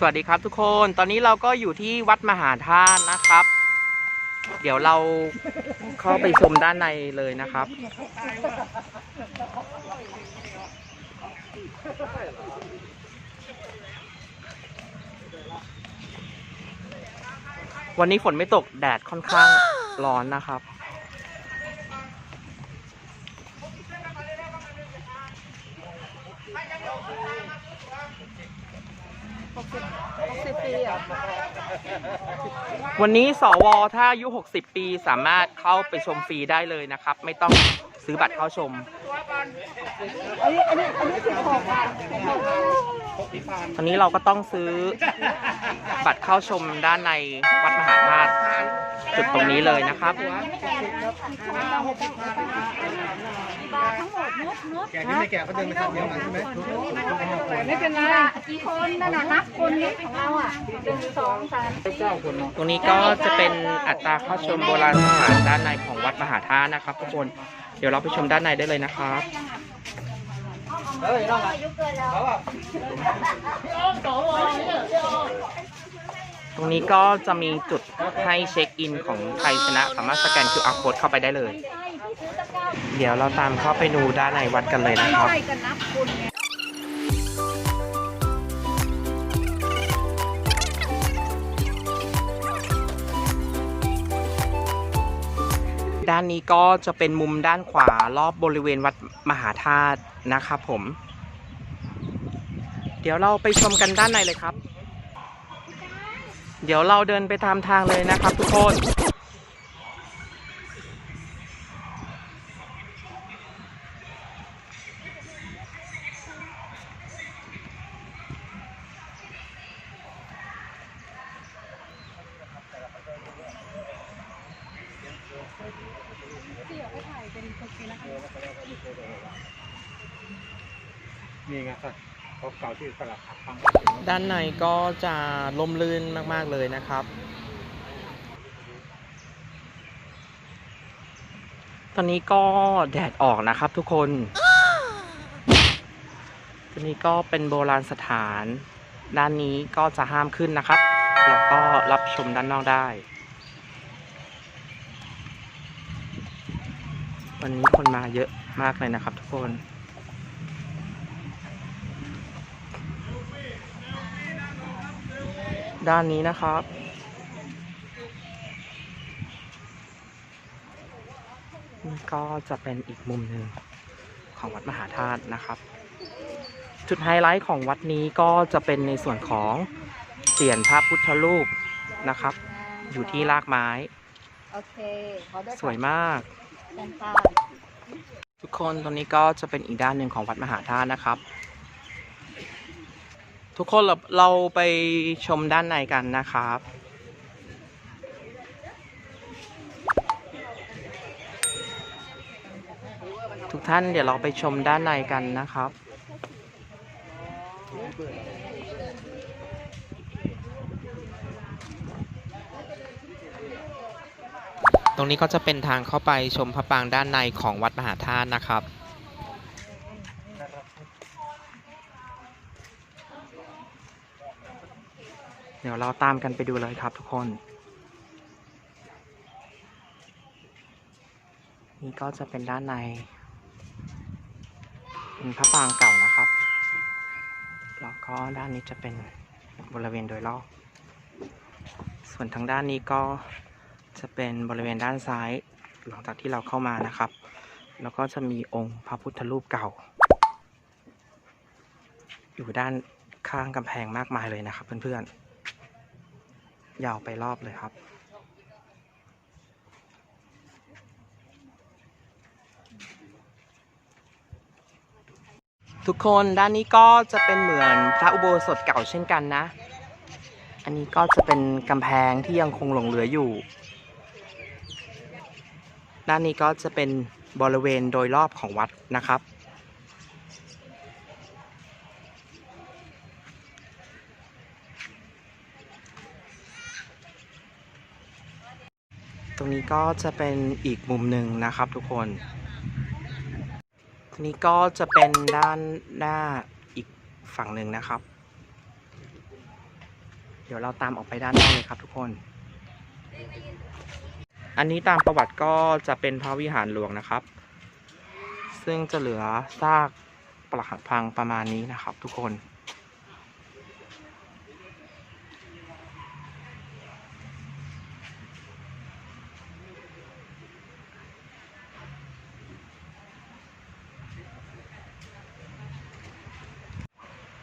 สวัสดีครับทุกคน ตอนนี้เราก็อยู่ที่วัดมหาธาตุนะครับ เดี๋ยวเราเข้าไปชมด้านในเลยนะครับ วันนี้ฝนไม่ตกแดดค่อนข้างร้อนนะครับ สิบปีอะวันนี้สวถ้าอายุ 60 ปีสามารถเข้าไปชมฟรีได้เลยนะครับ ไม่ต้องซื้อบัตรเข้าชม อันนี้อันนี้อันนี้สิบหกอะสิบหกตอนนี้เราก็ต้องซื้อบัตรเข้าชมด้านในวัดมหาธาตุ จุดตรงนี้เลยนะครับทั้งหมดนุดนุดแกะที่ไม่แกะก็เดินไปทางเดียวกันใช่ไหมไม่เป็นไรกี่คนนั่นน่ะนับคนนี้ของเราอะหนึ่งสองสามตรงนี้ก็จะเป็นอัตราเข้าชมโบราณสถานด้านในของวัดมหาธาตุนะครับทุกคนเดี๋ยวเราไปชมด้านในได้เลยนะครับ ตรงนี้ก็จะมีจุดให้เช็คอินของใครชนะ สามารถสแกน QR code เข้าไปได้เลย เดี๋ยวเราตามเข้าไปดูด้านในวัดกันเลยนะครับ กันนับคนไงด้านนี้ก็จะเป็นมุมด้านขวารอบบริเวณวัดมหาธาตุนะครับผม เดี๋ยวเราไปชมกันด้านในเลยครับ เดี๋ยวเราเดินไปตามทางเลยนะครับทุกคนนี่ไงสัตว์ เขาเก่าที่สลับฟังด้านในก็จะล่มลื่นมาก ๆ เลยนะครับ ตอนนี้ก็แดดออกนะครับทุกคน ตอนนี้ก็เป็นโบราณสถาน ด้านนี้ก็จะห้ามขึ้นนะครับ แล้วก็รับชมด้านนอกได้ วันนี้คนมาเยอะมากเลยนะครับทุกคน ด้านนี้นะครับ นี่ก็จะเป็นอีกมุมหนึ่งของวัดมหาธาตุนะครับ จุดไฮไลท์ของวัดนี้ก็จะเป็นในส่วนของเสียนพระพุทธรูปนะครับ อยู่ที่รากไม้ โอเคขอได้สวยมากแฟนตาทุกคนตรงนี้ก็จะเป็นอีกด้านหนึ่งของวัดมหาธาตุนะครับ ทุกคนเราเราไปชมด้านในกันนะครับ ทุกท่านเดี๋ยวเราไปชมด้านในกันนะครับตรงนี้ก็จะเป็นทางเข้าไปชมพระปรางด้านในของวัดมหาธาตุนะครับ ดี๋ยวเราตามกันไปดูเลยครับทุกคน นี่ก็จะเป็นด้านในเป็นพระปางเก่านะครับ แล้วก็ด้านนี้จะเป็นบริเวณโดยรอบ ส่วนทางด้านนี้ก็จะเป็นบริเวณด้านซ้าย หลังจากที่เราเข้ามานะครับ แล้วก็จะมีองค์พระพุทธรูปเก่า อยู่ด้านข้างกำแพงมากมายเลยนะครับเพื่อนๆ ยาวไปรอบเลยครับ ทุกคนด้านนี้ก็จะเป็นเหมือนพระอุโบสถเก่าเช่นกันนะ อันนี้ก็จะเป็นกำแพงที่ยังคงหลงเหลืออยู่ ด้านนี้ก็จะเป็นบริเวณโดยรอบของวัดนะครับ รงนี้ก็จะเป็นอีกมุมหนึ่งนะครับทุกคนนี้ก็จะเป็นด้านหน้าอีกฝั่งหนึ่งนะครับ เดี๋ยวเราตามออกไปด้านนอกเลยครับทุกคน อันนี้ตามประวัติก็จะเป็นพระวิหารหลวงนะครับ ซึ่งจะเหลือซากปรักหักพังประมาณนี้นะครับทุกคน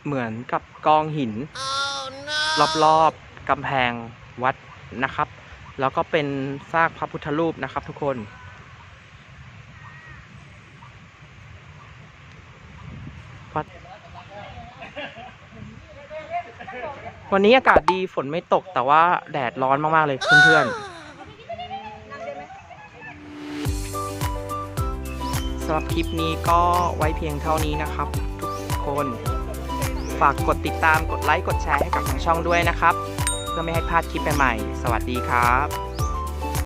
เหมือนกับกองหิน รอบๆกำแพงวัดนะครับ แล้วก็เป็นซากพระพุทธรูปนะครับทุกคน วัดวันนี้อากาศดีฝนไม่ตกแต่ว่าแดดร้อนมากๆเลยเพื่อนๆสำหรับคลิปนี้ก็ไว้เพียงเท่านี้นะครับ ทุกคน ฝากกดติดตามกดไลค์กดแชร์ให้กับทางช่องด้วยนะครับ เพื่อไม่ให้พลาดคลิปใหม่ๆ สวัสดีครับ